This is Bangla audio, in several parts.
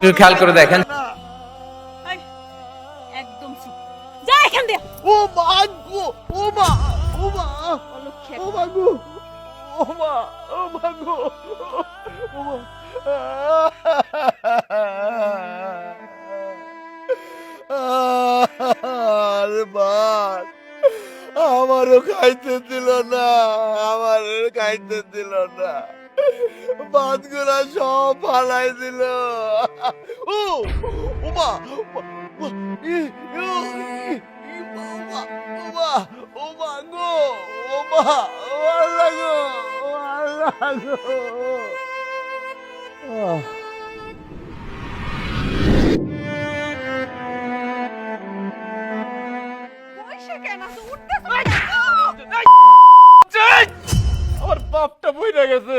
খেয়াল করে দেখেন। একদম চুপ। যা এখান দিয়ে। ও মা গো ও মা ও মা ও মা গো ও মা ও মা গো ও মা। আরে বাস আমারও খাইতে দিল না আমারও খাইতে দিল না। বাদগুলা সব ফালাই দিল। ও ও মা ও মা, ই, ই, ই, ই, ও মা, ও মা, ও মা গো। ও মা ও আল্লাহ গো আল্লাহ গো আহ আমার বাপটা বইরা গেছে।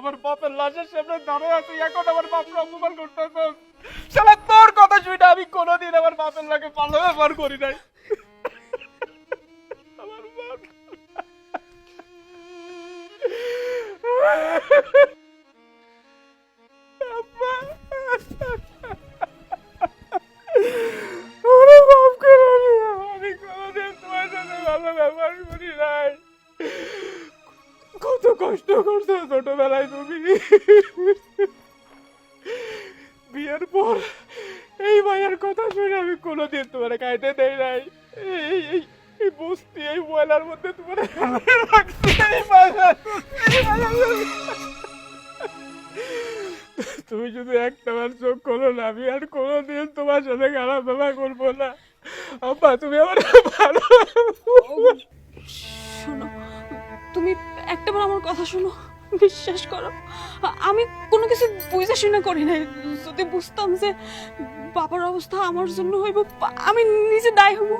আমার বাপের লাশের সামনে দাঁড়িয়ে আছে, এখন আমার বাপের অপমান করতেছে শালা, তোর কথা শুনে আমি কোনোদিন আমার বাপের লাগে ভালো ব্যবহার করি নাই আমার বাপ। কষ্ট করছ ছোটবেলায় তুমি? বিয়ের পর এই মায়ের কথা শুনে আমি কোনোদিন তোমার খাইতে দেই নাই। এই এই বস্তি, এই ময়লার মধ্যে তোমার তুমি শুধু একটা বার চোখ করো না, আমি আর কোনোদিন তোমার সাথে খারাপ ব্যবহার করব না। আব্বা, তুমি আমার ভালো একটাবার আমার কথা শোনো, বিশ্বাস করো। আমি কোনো কিছু বুঝে শুনে করি নাই। যদি বুঝতাম যে বাবার অবস্থা আমার জন্য হইব, আমি নিজে দায় হব।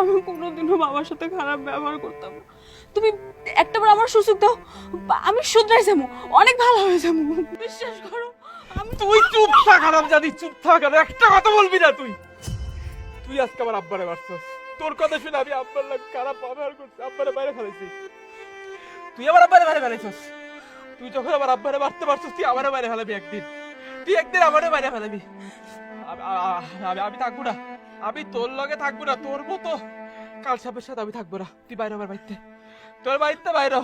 আমি কোনোদিনও বাবার সাথে খারাপ ব্যবহার করতাম তুমি একটাবার আমার সুযোগ দাও, আমি শুধরাই যাব, অনেক ভালো হয়ে যাব। বিশ্বাস করো তুই চুপ থাক, আরাম জানি চুপ থাক, আর একটা কথা বলবি না তুই। তুই আজকে আমার আব্বারে মারছস। তোর কথা শুনে আমি আব্বার লাগে খারাপ ব্যবহার করছি, আব্বারে বাইরে ফেলাইছি। তুই আমার আব্বারে বাইরে ফেলাইছস। তুই যখন আবার আব্বারে বাড়তে পারছস, তুই আমারে বাইরে ফেলাবি একদিন। তুই একদিন আমারে বাইরে ফেলাবি। আমি আমি থাকব না। আমি তোর লগে থাকব না, তোর মতো। কাল সাপের সাথে আমি থাকব না। তুই বাইরে আমার বাড়িতে। তোর বাড়িতে বাইরে।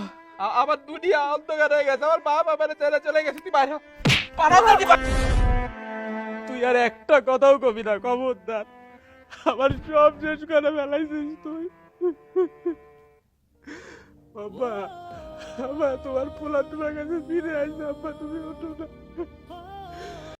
আমার দুনিয়া অন্ধকার হয়ে গেছে। আমার বাপ আমার ছেড়ে চলে গেছে, তুই বাইরে। তুই আর একটা কথাও কবি না, খবরদার। আমার সব শেষ করে ফেলাইছিস তুই। বাবা। বাবা তোমার পোলা তোমার কাছে ফিরে আসবে আব্বা তুমি ওঠো না।